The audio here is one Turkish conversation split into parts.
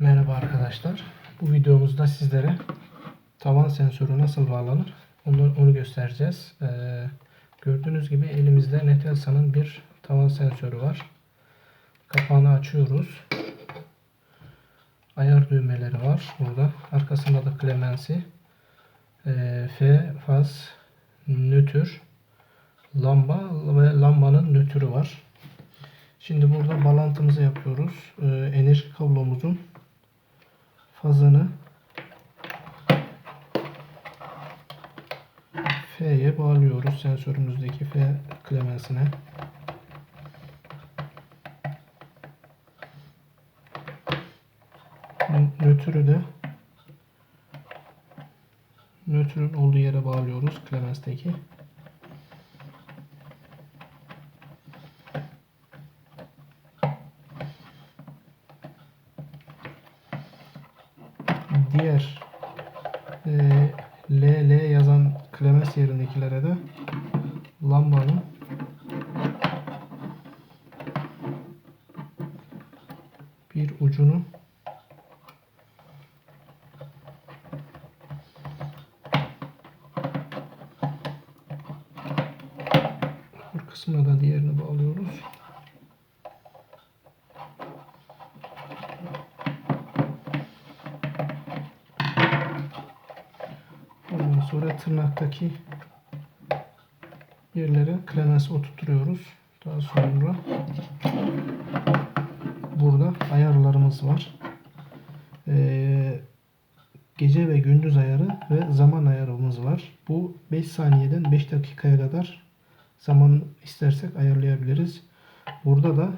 Merhaba arkadaşlar. Bu videomuzda sizlere tavan sensörü nasıl bağlanır onu, onu göstereceğiz. Ee, gördüğünüz gibi elimizde Netelsa'nın bir tavan sensörü var. Kapağını açıyoruz. Ayar düğmeleri var burada. Arkasında da klemensi. Ee, F faz nötr lamba ve lambanın nötrü var. Şimdi burada bağlantımızı yapıyoruz. Ee, enerji kablomuzun fazını F'ye bağlıyoruz. Sensörümüzdeki F klemensine. Nötrü de nötrün olduğu yere bağlıyoruz. Klemensteki. Diğer e, LL yazan klemens yerindekilere de lambanın bir ucunu kısmına da diğerini bağlıyoruz. Sonra tırnaktaki yerlere klemens oturtuyoruz. Daha sonra burada ayarlarımız var. Ee, gece ve gündüz ayarı ve zaman ayarımız var. Bu 5 saniyeden 5 dakikaya kadar zaman istersek ayarlayabiliriz. Burada da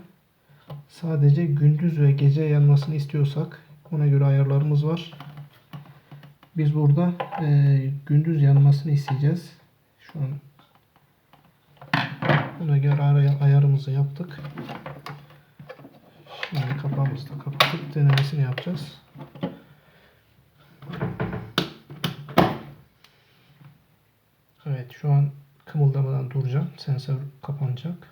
sadece gündüz ve gece yanmasını istiyorsak ona göre ayarlarımız var. Biz burada e, gündüz yanmasını isteyeceğiz. Şu an buna göre araya ayarımızı yaptık. Şimdi kapağımızı da kapatıp denemesini yapacağız. Evet şu an kımıldamadan duracağım. Sensör kapanacak.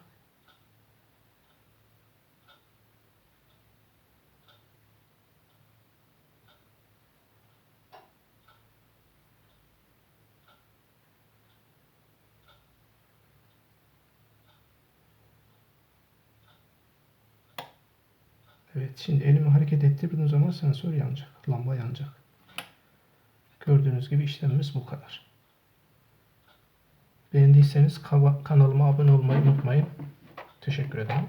Evet şimdi elimi hareket ettirdiğim zaman sensör yanacak. Lamba yanacak. Gördüğünüz gibi işlemimiz bu kadar. Beğendiyseniz kanalıma abone olmayı unutmayın. Teşekkür ederim.